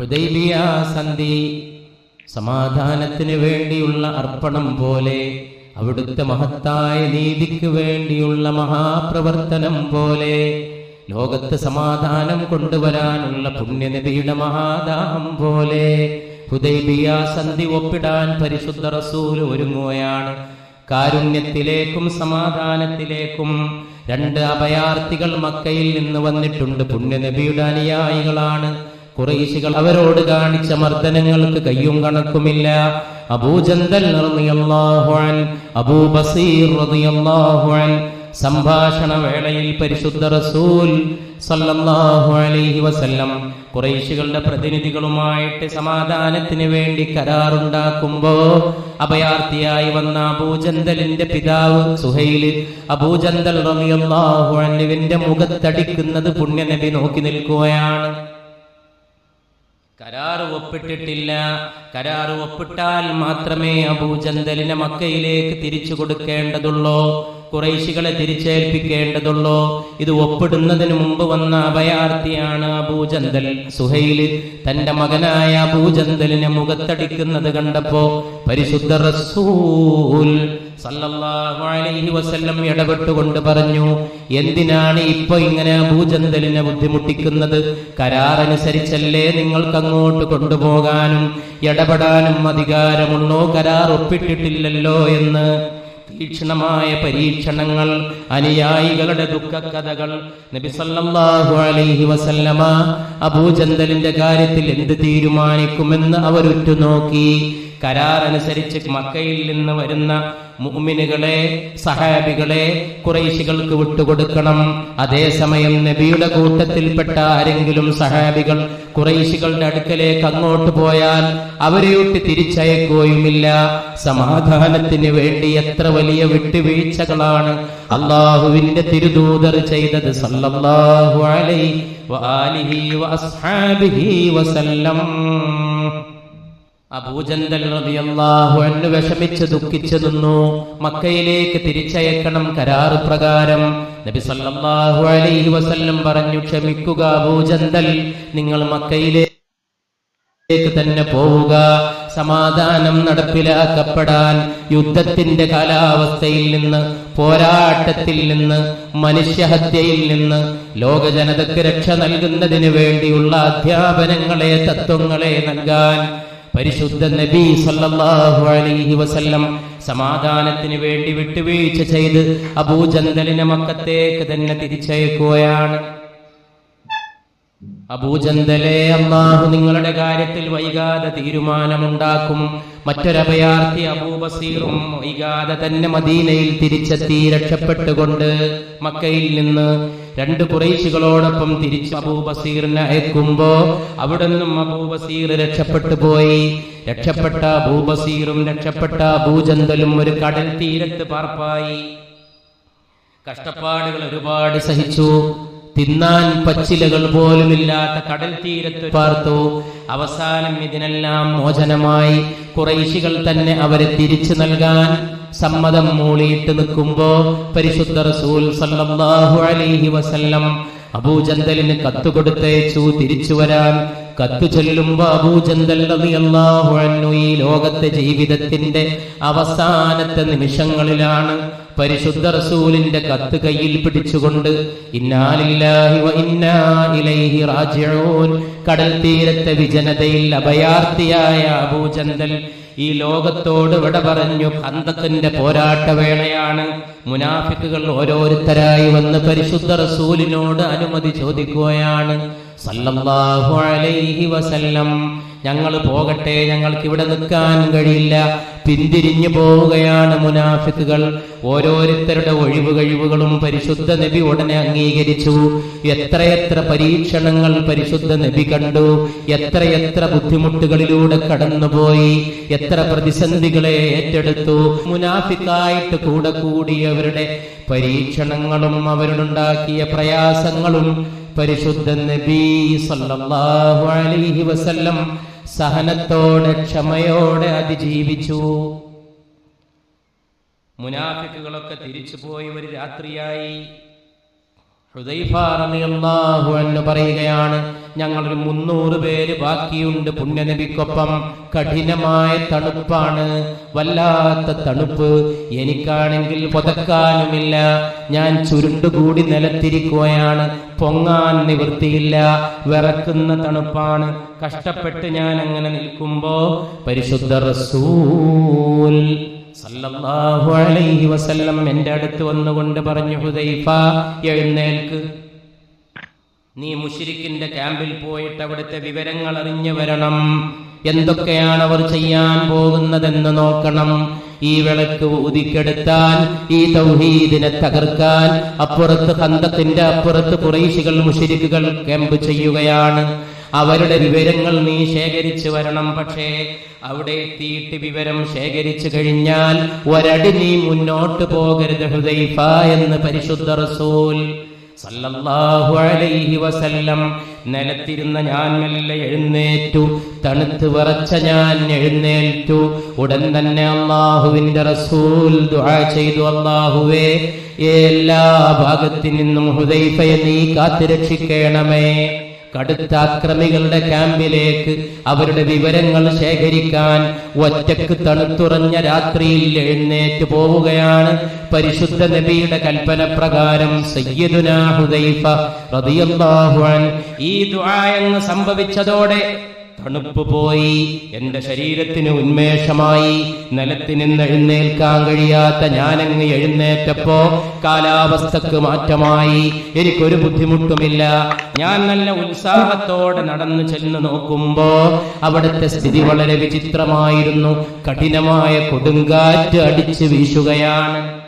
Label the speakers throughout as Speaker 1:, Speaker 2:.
Speaker 1: Hudaibiya സന്ധി സമാധാനത്തിന് വേണ്ടിയുള്ള അർപ്പണം പോലെ അവിടുത്തെ മഹത്തായ നീതിക്ക് വേണ്ടിയുള്ള മഹാപ്രവർത്തനം പോലെ ലോകത്ത് സമാധാനം കൊണ്ടുവരാനുള്ള പുണ്യനബിയുടെ മഹാദാഹം പോലെ ഹുദൈബിയ സന്ധി ഒപ്പിടാൻ പരിശുദ്ധ റസൂൽ ഒരുങ്ങുകയാണ്. കാരുണ്യത്തിലേക്കും സമാധാനത്തിലേക്കും രണ്ട് അഭയാർത്ഥികൾ മക്കയിൽ നിന്ന് വന്നിട്ടുണ്ട്. പുണ്യനബിയുടെ അനുയായികളാണ്. കുറേശികൾ അവരോട് കാണിച്ച മർദ്ദനങ്ങൾക്ക് കയ്യും കണക്കുമില്ല. അബൂജന്തൽ സംഭാഷണ വേളയിൽ പരിശുദ്ധ റസൂൽ സല്ലല്ലാഹു അലൈഹി വസല്ലം കുറേശികളുടെ പ്രതിനിധികളുമായിട്ട് സമാധാനത്തിന് വേണ്ടി കരാറുണ്ടാക്കുമ്പോ അഭയാർത്ഥിയായി വന്ന അബൂജന്തലിന്റെ പിതാവ് സുഹൈൽ അബൂജന്തൽ റളിയല്ലാഹു അൻഹുവിന്റെ മുഖത്തടിക്കുന്നത് പുണ്യനബി നോക്കി നിൽക്കുകയാണ്. കരാറ് ഒപ്പിട്ടിട്ടില്ല. കരാർ ഒപ്പിട്ടാൽ മാത്രമേ അബൂജന്തലിനെ മക്കയിലേക്ക് തിരിച്ചു കൊടുക്കേണ്ടതുള്ളൂ. കുറേശികളെ തിരിച്ചേൽപ്പിക്കേണ്ടതുള്ളോ? ഇത് ഒപ്പിടുന്നതിന് മുമ്പ് വന്ന അഭയാർത്ഥിയാണ് അബൂജന്തൽ സുഹൈൽ തന്റെ മകനായ അബൂജന്തലിനെ മുഖത്തടിക്കുന്നത് കണ്ടപ്പോ പരിശുദ്ധ റസൂൽ വസല്ലം ഇടപെട്ടുകൊണ്ട് പറഞ്ഞു എന്തിനാണ് ഇപ്പൊ ഇങ്ങനെ അബൂജന്തലിനെ ബുദ്ധിമുട്ടിക്കുന്നത്? കരാറനുസരിച്ചല്ലേ നിങ്ങൾക്ക് അങ്ങോട്ട് കൊണ്ടുപോകാനും ഇടപെടാനും അധികാരമുണ്ടോ? കരാർ ഒപ്പിട്ടിട്ടില്ലല്ലോ എന്ന്. തീക്ഷ്ണമായ പരീക്ഷണങ്ങൾ അനുയായികളുടെ ദുഃഖകഥകൾ. നബി സല്ലല്ലാഹു അലൈഹി വസല്ലമ അബൂജന്തലിന്റെ കാര്യത്തിൽ എന്ത് തീരുമാനിക്കുമെന്ന് അവർ ഉറ്റുനോക്കി. കരാർ അനുസരിച്ച് മക്കയിൽ നിന്ന് വരുന്ന മുഅ്മിനുകളെ സഹാബികളെ കുറേശികൾക്ക് വിട്ടുകൊടുക്കണം. അതേസമയം നബിയുടെ കൂട്ടത്തിൽപ്പെട്ട ആരെങ്കിലും സഹാബികൾ കുറേശികളുടെ അടുക്കലേക്ക് അങ്ങോട്ട് പോയാൽ അവരെയൊട്ട് തിരിച്ചയക്കുകയുമില്ല. സമാധാനത്തിന് വേണ്ടി എത്ര വലിയ വിട്ടുവീഴ്ചകളാണ് അള്ളാഹുവിന്റെ തിരുദൂതർ ചെയ്തത് സല്ലല്ലാഹു അലൈഹി വസല്ലം. അബൂജന്തൽ റബിയല്ലാഹു വിഷമിച്ച് ദുഃഖിച്ചു നിന്നു. മക്കയിലേക്ക് തിരിച്ചയക്കണം കരാറ് പ്രകാരം. നബി സല്ലല്ലാഹു അലൈഹി വസല്ലം പറഞ്ഞു ക്ഷമിക്കുക അബൂജന്തൽ നിങ്ങൾ മക്കയിലേക്ക് തന്നെ പോവുക. സമാധാനം നടപ്പിലാക്കപ്പെടാൻ യുദ്ധത്തിന്റെ കാലാവസ്ഥയിൽ നിന്ന് പോരാട്ടത്തിൽ നിന്ന് മനുഷ്യഹത്യയിൽ നിന്ന് ലോക ജനതയ്ക്ക് രക്ഷ നൽകുന്നതിന് വേണ്ടിയുള്ള അധ്യാപനങ്ങളെ തത്വങ്ങളെ നൽകാൻ പരിശുദ്ധ നബി സല്ലല്ലാഹു അലൈഹി വസല്ലം സമാധാനത്തിന് വേണ്ടി വിട്ടുവീഴ്ച ചെയ്ത് അബൂജന്തലിനെ മക്കത്തേക്ക് തന്നെ തിരിച്ചയക്കുകയാണ്. അബൂജന്തലെ അള്ളാഹു നിങ്ങളുടെ കാര്യത്തിൽ വൈകാതെ തീരുമാനമുണ്ടാക്കും. മറ്റൊരഭയാർത്ഥി അബൂബസീറും വൈകാതെ തന്നെ മദീനയിൽ തിരിച്ചെത്തി രക്ഷപ്പെട്ടുകൊണ്ട് മക്കയിൽ നിന്ന് രണ്ട് കുറേശികളോടൊപ്പം തിരിച്ച് അബൂബസീറിനെ അയക്കുമ്പോ അവിടെ നിന്നും അബൂബസീർ രക്ഷപ്പെട്ടു പോയി. രക്ഷപ്പെട്ട അബൂബസീറും രക്ഷപ്പെട്ട ഭൂജന്തലും ഒരു കടൽ തീരത്ത് പാർപ്പായി. കഷ്ടപ്പാടുകൾ ഒരുപാട് സഹിച്ചു. തിന്നാൻ പച്ചിലകൾ പോലുമില്ലാത്ത കടൽ തീരത്ത് പാർത്തു. അവസാനം ഇതിനെല്ലാം മോചനമായി കുറേശികൾ തന്നെ അവരെ തിരിച്ചു നൽകാൻ സമ്മതം മൂളിയിട്ട് നിൽക്കുമ്പോ പരിശുദ്ധ റസൂൽ സല്ലല്ലാഹു അലൈഹി വസല്ലം അബൂജന്തലിന് കത്ത് കൊടുത്തയച്ചു തിരിച്ചു വരാൻ. കത്ത് ചൊല്ലുമ്പോ അബൂജന്തൽ റളിയല്ലാഹു ഈ ലോകത്തെ ജീവിതത്തിന്റെ അവസാനത്തെ നിമിഷങ്ങളിലാണ് പരിശുദ്ധ റസൂലിന്റെ കത്ത് കയ്യിൽ പിടിച്ചുകൊണ്ട് കടൽ തീരത്തെ വിജനതയിൽ അഭയാർത്ഥിയായ അബൂജന്തൽ ഈ ലോകത്തോട് വിട പറഞ്ഞു കന്തത്തിന്റെ പോരാട്ട വേളയാണ്. മുനാഫിക്കുകൾ ഓരോരുത്തരായി വന്ന് പരിശുദ്ധ റസൂലിനോട് അനുമതി ചോദിക്കുകയാണ്. സല്ലല്ലാഹു അലൈഹി വസല്ലം ഞങ്ങൾ പോകട്ടെ ഞങ്ങൾക്ക് ഇവിടെ നിൽക്കാൻ കഴിയില്ല. പിന്തിരിഞ്ഞു പോവുകയാണ് മുനാഫിക്കുകൾ. ഓരോരുത്തരുടെ ഒഴിവ് കഴിവുകളും പരിശുദ്ധ നബി ഉടനെ അംഗീകരിച്ചു. എത്രയെത്ര പരീക്ഷണങ്ങൾ പരിശുദ്ധ നബി കണ്ടു. എത്രയെത്ര ബുദ്ധിമുട്ടുകളിലൂടെ കടന്നുപോയി. എത്ര പ്രതിസന്ധികളെ ഏറ്റെടുത്തു. മുനാഫിക്കായിട്ട് കൂടെ കൂടിയവരുടെ പരീക്ഷണങ്ങളും അവരുണ്ടാക്കിയ പ്രയാസങ്ങളും പരിശുദ്ധ നബി സല്ലല്ലാഹു അലൈഹി വസല്ലം സഹനത്തോടെ ക്ഷമയോടെ അതിജീവിച്ചു. മുനാഫിക്കുകളൊക്കെ തിരിച്ചു പോയി ഒരു രാത്രിയായി. ഹുദൈഫ എന്ന് പറയുകയാണ് ഞങ്ങളൊരു മുന്നൂറ് പേര് ബാക്കിയുണ്ട് പുണ്യനബിക്കൊപ്പം. കഠിനമായ തണുപ്പാണ്. വല്ലാത്ത തണുപ്പ്. എനിക്കാണെങ്കിൽ പുതക്കാനുമില്ല. ഞാൻ ചുരുണ്ടുകൂടി നിലത്തിരിക്കുകയാണ്. പൊങ്ങാൻ നിവൃത്തിയില്ല. വിറക്കുന്ന തണുപ്പാണ്. കഷ്ടപ്പെട്ട് ഞാൻ അങ്ങനെ നിൽക്കുമ്പോ പരിശുദ്ധ റസൂൽ സല്ലല്ലാഹു അലൈഹി വസല്ലം എന്റെ അടുത്ത് വന്നുകൊണ്ട് പറഞ്ഞു ഹുദൈഫ എഴുന്നേൽക്ക്. നീ മുഷിരിക്കിന്റെ ക്യാമ്പിൽ പോയിട്ട് അവിടുത്തെ വിവരങ്ങൾ അറിഞ്ഞു വരണം. എന്തൊക്കെയാണ് അവർ ചെയ്യാൻ പോകുന്നതെന്ന് നോക്കണം. ഈ വിളക്ക് ഉദിക്കെടുത്താൻ ഈ തൗഹീദിനെ തകർക്കാൻ അപ്പുറത്ത് കന്തത്തിന്റെ അപ്പുറത്ത് കുറേശികൾ മുഷിരിക്കുകൾ ക്യാമ്പ് ചെയ്യുകയാണ്. അവരുടെ വിവരങ്ങൾ നീ ശേഖരിച്ചു വരണം. പക്ഷേ അവിടെ എത്തിയിട്ട് വിവരം ശേഖരിച്ചു കഴിഞ്ഞാൽ ഒരടി നീ മുന്നോട്ട് പോകരുത് ഹൃദയ എന്ന് പരിശുദ്ധ റസൂൽ സല്ലല്ലാഹു അലൈഹി വസല്ലം നിലത്തിരുന്ന ഞാൻ മെല്ലെ എഴുന്നേറ്റു. തണുത്ത് വിറച്ച ഞാൻ എഴുന്നേറ്റു. ഉടൻ തന്നെ അള്ളാഹുവിന്റെ റസൂൽ ദുആ ചെയ്തു. അള്ളാഹുവേ എല്ലാ ഭാഗത്തു നിന്നും ഹുദൈഫയെ നീ കാത്തുരക്ഷിക്കണമേ. കടുത്ത അക്രമികളുടെ ക്യാമ്പിലേക്ക് അവരുടെ വിവരങ്ങൾ ശേഖരിക്കാൻ ഒറ്റയ്ക്ക് തണുത്തുറഞ്ഞ രാത്രിയിൽ എഴുന്നേറ്റ് പോവുകയാണ് പരിശുദ്ധ നബിയുടെ കൽപ്പന പ്രകാരം സയ്യിദുനാ ഹുദൈഫ റളിയല്ലാഹു അൻ ഈ ദുആയങ്ങ് സംഭവിച്ചതോടെ തണുപ്പ് പോയി. എന്റെ ശരീരത്തിന് ഉന്മേഷമായി. നിലത്തിൽ നിന്ന് എഴുന്നേൽക്കാൻ കഴിയാത്ത ഞാനങ്ങ് എഴുന്നേറ്റപ്പോ കാലാവസ്ഥക്ക് മാറ്റമായി. എനിക്കൊരു ബുദ്ധിമുട്ടുമില്ല. ഞാൻ നല്ല ഉത്സാഹത്തോടെ നടന്നു ചെന്ന് നോക്കുമ്പോ അവിടുത്തെ സ്ഥിതി വളരെ വിചിത്രമായിരുന്നു. കഠിനമായ കൊടുങ്കാറ്റ് അടിച്ച് വീശുകയാണ്.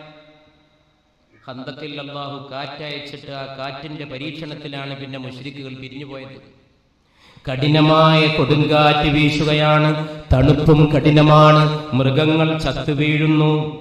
Speaker 1: ഹന്തത്തിൽ അള്ളാഹു കാറ്റയച്ചിട്ട് ആ കാറ്റിന്റെ പരീക്ഷണത്തിലാണ് പിന്നെ മുഷ്രിക്കുകൾ പിരിഞ്ഞുപോയത്. കഠിനമായ കൊടുങ്കാറ്റ് വീശുകയാണ്. തണുപ്പും കഠിനമാണ്. മൃഗങ്ങൾ ചത്തു വീഴുന്നു.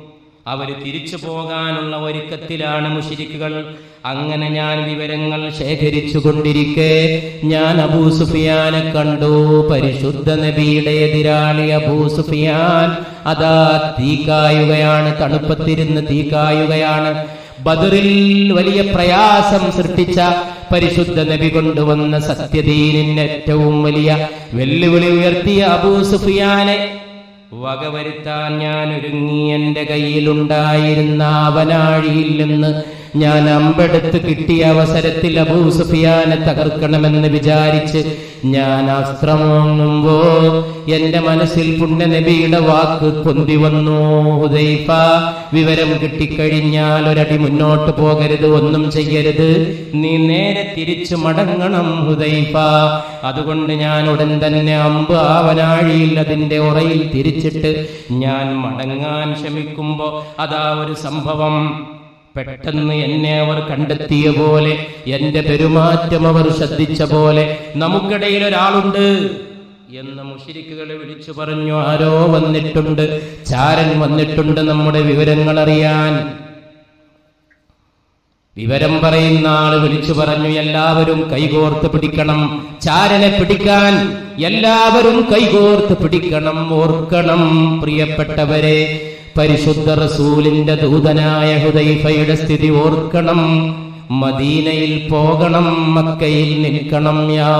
Speaker 1: അവർ തിരിച്ചു പോകാനുള്ള ഒരുക്കത്തിലാണ് മുഷിരിക്കുകൾ. അങ്ങനെ ഞാൻ വിവരങ്ങൾ ശേഖരിച്ചു കൊണ്ടിരിക്കെ ഞാൻ അബൂ സുഫിയാനെ കണ്ടു. പരിശുദ്ധ നബിയുടെ എതിരാളി അബൂ സുഫിയാൻ. അതാ തീക്കായുകയാണ് തണുപ്പത്തിരുന്ന് തീക്കായുകയാണ് ബദറിൽ വലിയ പ്രയാസം സൃഷ്ടിച്ച പരിശുദ്ധ നബി കൊണ്ടുവന്ന സത്യദീനിന് ഏറ്റവും വലിയ വെല്ലുവിളി ഉയർത്തിയ അബൂ സുഫിയാനെ വകവരുത്താൻ ഞാൻ ഒരുങ്ങി എന്റെ കയ്യിലുണ്ടായിരുന്ന അവനാഴിയിൽ നിന്ന് ഞാൻ അമ്പെടുത്ത് കിട്ടിയ അവസരത്തിൽ അബൂ സുഫിയാനെ തകർക്കണമെന്ന് വിചാരിച്ച് ഞാൻ അസ്ത്രമോങ്ങുമ്പോ എന്റെ മനസ്സിൽ പുണ്യനബിയുടെ വാക്ക് പൊന്തി വന്നു. ഹുദൈഫ വിവരം കിട്ടിക്കഴിഞ്ഞാൽ ഒരടി മുന്നോട്ട് പോകരുത് ഒന്നും ചെയ്യരുത്. നീ നേരെ തിരിച്ചു മടങ്ങണം ഹുദൈഫ. അതുകൊണ്ട് ഞാൻ ഉടൻ തന്നെ അമ്പ് ആവനാഴിയിൽ അതിന്റെ ഉറയിൽ തിരിച്ചിട്ട് ഞാൻ മടങ്ങാൻ ശ്രമിക്കുമ്പോ അതാ ഒരു സംഭവം. പെട്ടെന്ന് എന്നെ അവർ കണ്ടെത്തിയ പോലെ എന്റെ പെരുമാറ്റം അവർ ശ്രദ്ധിച്ച പോലെ നമുക്കിടയിൽ ഒരാളുണ്ട് എന്ന് മുഷിരിക്കുകളെ വിളിച്ചു പറഞ്ഞു ആരോ വന്നിട്ടുണ്ട് ചാരൻ വന്നിട്ടുണ്ട് നമ്മുടെ വിവരങ്ങൾ അറിയാൻ. വിവരം പറയുന്ന ആൾ വിളിച്ചു പറഞ്ഞു എല്ലാവരും കൈകോർത്ത് പിടിക്കണം ചാരനെ പിടിക്കാൻ എല്ലാവരും കൈകോർത്ത് പിടിക്കണം ഓർക്കണം പ്രിയപ്പെട്ടവരെ. പരിശുദ്ധ റസൂലിന്റെ ദൂതനായ ഹുദൈഫയുടെ സ്ഥിതി ഓർക്കണം. മദീനയിൽ പോകണം മക്കയിൽ നിൽക്കണം യാ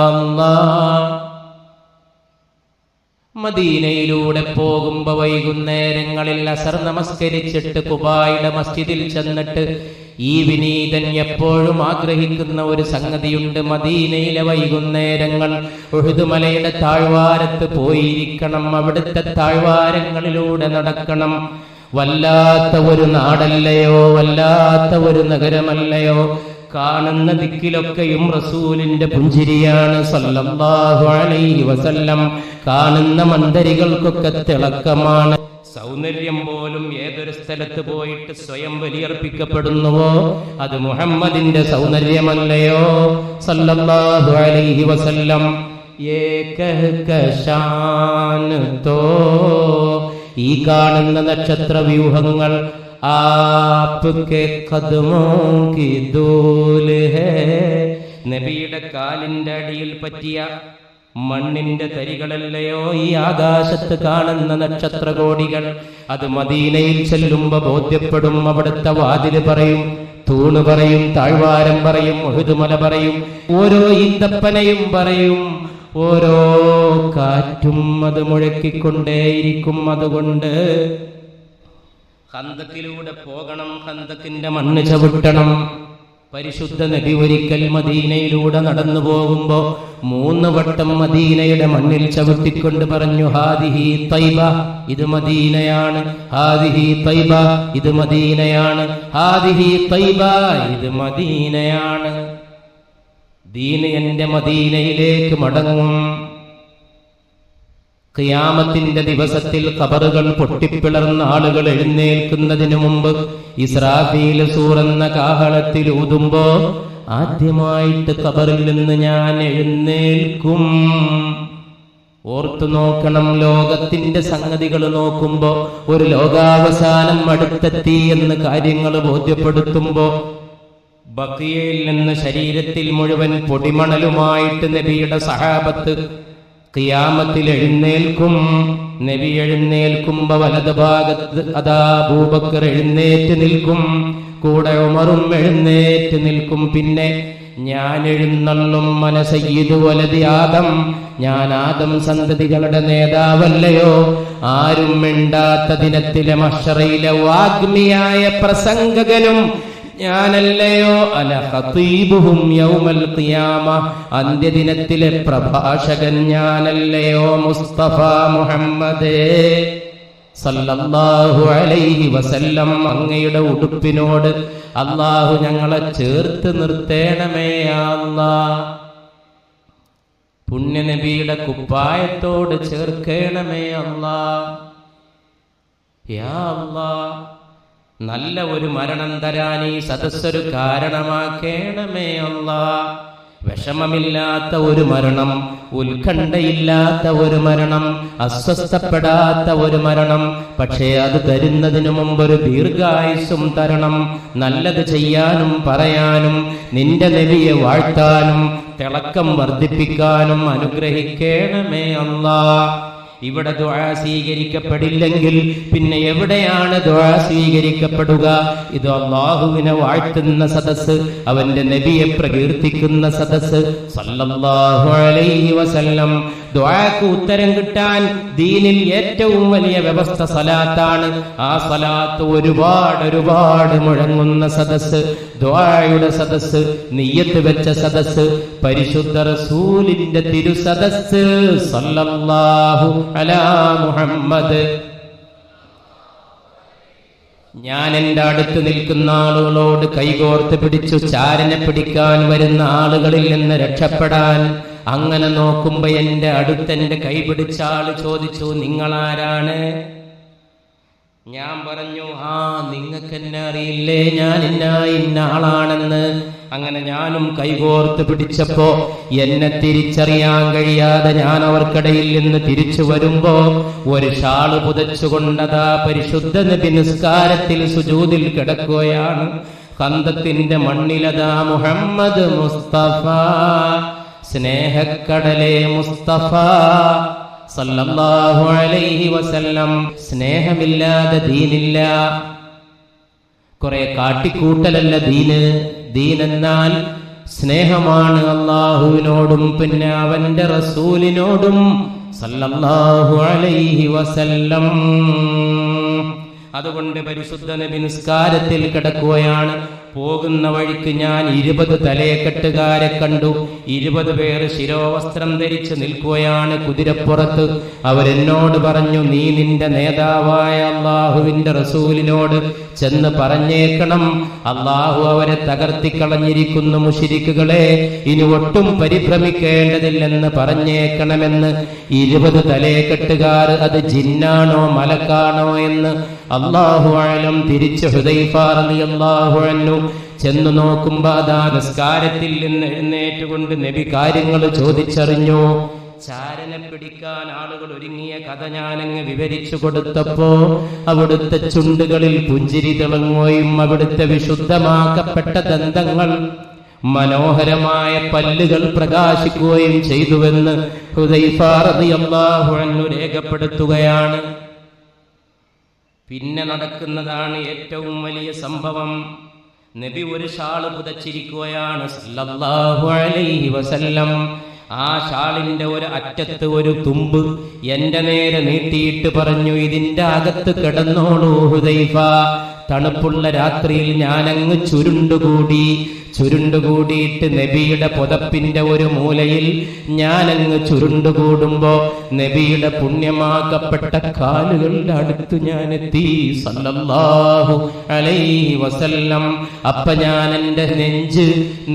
Speaker 1: മദീനയിലൂടെ പോകുമ്പോ വൈകുന്നേരങ്ങളിൽ അസർ നമസ്കരിച്ചിട്ട് കുബായുടെ മസ്ജിദിൽ ചെന്നിട്ട് ഈ വിനീതൻ എപ്പോഴും ആഗ്രഹിക്കുന്ന ഒരു സംഗതിയുണ്ട്. മദീനയിലെ വൈകുന്നേരങ്ങൾ ഒഴുതുമലയുടെ താഴ്വാരത്ത് പോയിരിക്കണം. അവിടുത്തെ താഴ്വാരങ്ങളിലൂടെ നടക്കണം. വല്ലാത്ത ഒരു നാടല്ലയോ വല്ലാത്ത ഒരു നഗരമല്ലയോ കാണുന്ന ദിക്കിലൊക്കെയും റസൂലിന്റെ പുഞ്ചിരിയാണ് സല്ലല്ലാഹു അലൈഹി വസല്ലം. കാണുന്ന മന്ദരികൾക്കൊക്കെ തിളക്കമാണ്. സൗന്ദര്യം പോലും ഏതൊരു സ്ഥലത്ത് പോയിട്ട് സ്വയം ബലിയർപ്പിക്കപ്പെടുന്നുവോ? അത് മുഹമ്മദിന്റെ സൗന്ദര്യമല്ലയോ? സല്ലല്ലാഹു അലൈഹി വസല്ലം. തോ. ഈ കാണുന്ന നക്ഷത്ര വ്യൂഹങ്ങൾ കി ദൂൽ ഹേ. നബിയുടെ കാലിന്റെ അടിയിൽ പറ്റിയ മണ്ണിന്റെ തരികളല്ലയോ ഈ ആകാശത്ത് കാണുന്ന നക്ഷത്രകോടികൾ? അത് മദീനയിൽ ചെല്ലുമ്പോ ബോധ്യപ്പെടും. അവിടുത്തെ വാതിൽ പറയും തൂണ് പറയും താഴ്വാരം പറയും ഒഴുതുമല പറയും ഓരോ ഈന്തപ്പനയും പറയും. ഓരോ കാറ്റും അത് മുഴക്കിക്കൊണ്ടേയിരിക്കും. അതുകൊണ്ട് ഹന്തക്കിലൂടെ പോകണം ഹന്തക്കിന്റെ മണ്ണ് ചവിട്ടണം. പരിശുദ്ധ നബി ഒരിക്കൽ മദീനയിലൂടെ നടന്നു പോകുമ്പോ മൂന്ന് വട്ടം മദീനയുടെ മണ്ണിൽ ചവിട്ടിക്കൊണ്ട് പറഞ്ഞു ഹാദിഹി തൈബ ഇത് മദീനയാണ്. ഹാദിഹി തൈബ ഇത് മദീനയാണ്. ഹാദിഹി തൈബ ഇത് മദീനയാണ്. ദീന എന്റെ മദീനയിലേക്ക് മടങ്ങും. ഖിയാമത്തിന്റെ ദിവസത്തിൽ കബറുകൾ പൊട്ടിപ്പിളർന്ന ആളുകൾ എഴുന്നേൽക്കുന്നതിനു മുമ്പ് ഇസ്രാഫീൽ സൂറെന്ന കാഹളത്തിൽ ഊതുമ്പോ ആദ്യമായിട്ട് കബറിൽ നിന്ന് ഞാൻ എഴുന്നേൽക്കും. ഓർത്തു നോക്കണം ലോകത്തിന്റെ സംഗതികൾ നോക്കുമ്പോ ഒരു ലോകാവസാനം അടുത്തെത്തി എന്ന് കാര്യങ്ങൾ ബോധ്യപ്പെടുത്തുമ്പോ ബക്കിയയിൽ നിന്ന് ശരീരത്തിൽ മുഴുവൻ പൊടിമണലുമായിട്ട് നബിയുടെ സഹാബത്ത് ഖിയാമത്തിൽ എഴുന്നേൽക്കും. നബി എഴുന്നേൽക്കുമ്പോ വലത് ഭാഗത്ത് അതാ ഭൂബക്കർ എഴുന്നേറ്റ് നിൽക്കും. കൂടെ ഉമറും എഴുന്നേറ്റ് നിൽക്കും. പിന്നെ ഞാൻ എഴുന്നള്ളും മനസയ്യിദ് വലതി ആദം. ഞാൻ ആദം സന്തതികളുടെ നേതാവല്ലയോ? ആരും മിണ്ടാത്ത ദിനത്തിലെ മഷറയിലെ വാഗ്മിയായ പ്രസംഗകനും ഞാനല്ലയോ? അല ഖതീബുഹും യൗമൽ ഖിയാമ. അന്ത്യദിനത്തിലെ പ്രഭാഷകൻ ഞാനല്ലയോ മുസ്തഫ മുഹമ്മദേ? സല്ലല്ലാഹു അലൈഹി വസല്ലം അങ്ങയുടെ ഉടുപ്പിനോട് അള്ളാഹു ഞങ്ങളെ ചേർത്ത് നിർത്തേണമേ അല്ലാ. പുണ്യനബിയുടെ കുപ്പായത്തോട് ചേർക്കേണമേ അല്ലാ. യാ അല്ലാ. നല്ല ഒരു മരണം തരാൻ ഈ സദസ്സൊരു കാരണമാക്കേണമേ അല്ലാ വിഷമമില്ലാത്ത ഒരു മരണം ഉത്കണ്ഠയില്ലാത്ത ഒരു മരണം അസ്വസ്ഥപ്പെടാത്ത ഒരു മരണം പക്ഷേ അത് തരുന്നതിന് ഒരു ദീർഘായുസ്സും തരണം നല്ലത് ചെയ്യാനും പറയാനും നിന്റെ നബിയെ വാഴ്ത്താനും തിളക്കം വർദ്ധിപ്പിക്കാനും അനുഗ്രഹിക്കേണമേ അല്ലാ ഇവിടെ ദുആ സ്വീകരിക്കപ്പെടില്ലെങ്കിൽ പിന്നെ എവിടെയാണ് ദുആ സ്വീകരിക്കപ്പെടുക? ഇത് അള്ളാഹുവിനെ വാഴ്ത്തുന്ന സദസ്സ് അവന്റെ നബിയെ പ്രകീർത്തിക്കുന്ന സദസ്സ്. സല്ലല്ലാഹു അലൈഹി വസല്ലം ദുആക്ക് ഉത്തരം കിട്ടാൻ ദീനിൽ ഏറ്റവും വലിയ വ്യവസ്ഥ സലാത്താണ്. ആ സലാത്ത് ഒരുപാട് ഒരുപാട് മുഴങ്ങുന്ന സദസ് ദ്വായുടെ സദസ് നിയ്യത്ത് വെച്ച സദസ് പരിശുദ്ധ റസൂലിന്റെ തിരു സദസ്സ്. സല്ലല്ലാഹു അലാ മുഹമ്മദ്. ഞാൻ എന്റെ അടുത്ത് നിൽക്കുന്ന ആളുകളോട് കൈകോർത്ത് പിടിച്ചു ചാരനെ പിടിക്കാൻ വരുന്ന ആളുകളിൽ നിന്ന് രക്ഷപ്പെടാൻ അങ്ങനെ നോക്കുമ്പോ എന്റെ അടുത്തെന്റെ കൈ പിടിച്ച ആൾ ചോദിച്ചു നിങ്ങളാരാണ്? ഞാൻ പറഞ്ഞു ആ നിങ്ങൾക്ക് എന്നെ അറിയില്ലേ ഞാൻ ഇന്ന ഇന്ന ആളാണെന്ന്. അങ്ങനെ ഞാനും കൈകോർത്ത് പിടിച്ചപ്പോ എന്നെ തിരിച്ചറിയാൻ കഴിയാതെ ഞാൻ അവർക്കിടയിൽ നിന്ന് തിരിച്ചു വരുമ്പോ ഒരു ഷാൾ പുതച്ചുകൊണ്ടതാ പരിശുദ്ധ നിസ്കാരത്തിൽ സുജൂതിൽ കിടക്കുകയാണ്. കന്തത്തിന്റെ മണ്ണിലതാ മുഹമ്മദ് മുസ്തഫ. സ്നേഹക്കടലെ മുസ്തഫ സല്ലല്ലാഹു അലൈഹി വസല്ലം. സ്നേഹമില്ലാതെ ദീനില്ല. കുറെ കാട്ടിക്കൂട്ടലല്ല ദീന്. ദീനെന്നാൽ സ്നേഹമാണ് അള്ളാഹുവിനോടും പിന്നെ അവന്റെ റസൂലിനോടും സല്ലല്ലാഹു അലൈഹി വസല്ലം. അതുകൊണ്ട് പരിശുദ്ധ നബി നിസ്കാരത്തിൽ കിടക്കുകയാണ്. പോകുന്ന വഴിക്ക് ഞാൻ ഇരുപത് തലയെക്കെട്ടുകാരെ കണ്ടു. ഇരുപത് പേർ ശിരോവസ്ത്രം ധരിച്ച് നിൽക്കുകയാണ് കുതിരപ്പുറത്ത്. അവരെന്നോട് പറഞ്ഞു നീ നിന്റെ നേതാവായ അള്ളാഹുവിന്റെ റസൂലിനോട് ചെന്ന് പറഞ്ഞേക്കണം. അള്ളാഹു അവരെ തകർത്തിക്കളഞ്ഞിരിക്കുന്നു മുഷിരിക്കുകളെ. ഇനി ഒട്ടും പരിഭ്രമിക്കേണ്ടതില്ലെന്ന് പറഞ്ഞേക്കണമെന്ന് ഇരുപത് തലേക്കെട്ടുകാർ അത് ജിന്നാണോ മലക്കാണോ എന്ന് അള്ളാഹു ആലം തിരിച്ചു ഹൃദയഫാറിയാഹു അന്നു ചെന്നു നോക്കുമ്പോ അതാ നിസ്കാരത്തിൽ നിന്ന് എഴുന്നേറ്റുകൊണ്ട് നബി കാര്യങ്ങൾ ചോദിച്ചറിഞ്ഞു. ചാരനെ പിടിക്കാൻ ആളുകൾ ഒരുങ്ങിയ കഥ ഞാനങ്ങ് വിവരിച്ചു കൊടുത്തപ്പോ അവിടുത്തെ ചുണ്ടുകളിൽ പുഞ്ചിരി തിളങ്ങുകയും അവിടുത്തെ വിശുദ്ധമാക്കപ്പെട്ട ദന്തങ്ങൾ മനോഹരമായ പല്ലുകൾ പ്രകാശിക്കുകയും ചെയ്തുവെന്ന് ഹുദൈഫാറിയാഹു അന്നു രേഖപ്പെടുത്തുകയാണ്. പിന്നെ നടക്കുന്നതാണ് ഏറ്റവും വലിയ സംഭവം. നബി ഒരു ഷാൾ പുതച്ചിരിക്കുകയാണ് സല്ലല്ലാഹു അലൈഹി വസല്ലം. ആ ഷാളിന്റെ ഒരു അറ്റത്ത് ഒരു തുമ്പ് എന്റെ നേരെ നീട്ടിയിട്ട് പറഞ്ഞു ഇതിന്റെ അകത്ത് കിടന്നോളൂ ഹുദൈഫ. തണുപ്പുള്ള രാത്രിയിൽ ഞാനങ്ങ് ചുരുണ്ടുകൂടി ചുരുണ്ടുകൂടിയിട്ട് നബിയുടെ പുതപ്പിന്റെ ഒരു മൂലയിൽ ഞാനങ്ങ് ചുരുണ്ടുകൂടുമ്പോ നബിയുടെ പുണ്യമാക്കപ്പെട്ട കാലുകളുടെ അടുത്ത് ഞാൻ എത്തി സല്ലല്ലാഹു അലൈഹി വസല്ലം. അപ്പ ഞാൻ എന്റെ നെഞ്ച്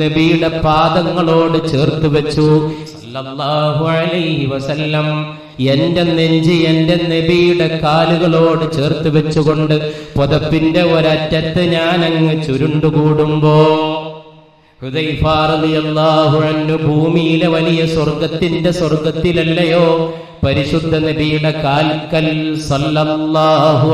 Speaker 1: നബിയുടെ പാദങ്ങളോട് ചേർത്ത് വെച്ചു. സല്ലല്ലാഹു അലൈഹി വസല്ലം. എന്റെ നെഞ്ച് എന്റെ നബിയുടെ കാലുകളോട് ചേർത്ത് വെച്ചുകൊണ്ട് പുതപ്പിന്റെ ഒരറ്റത്ത് ഞാൻ അങ്ങ് ചുരുണ്ടുകൂടുമ്പോ ഹൃദയഫാറിയാഹുഴന്നു ഭൂമിയിലെ വലിയ സ്വർഗത്തിന്റെ സ്വർഗത്തിലല്ലയോ പരിശുദ്ധ നബിയുടെ കാൽക്കൽ സല്ലല്ലാഹു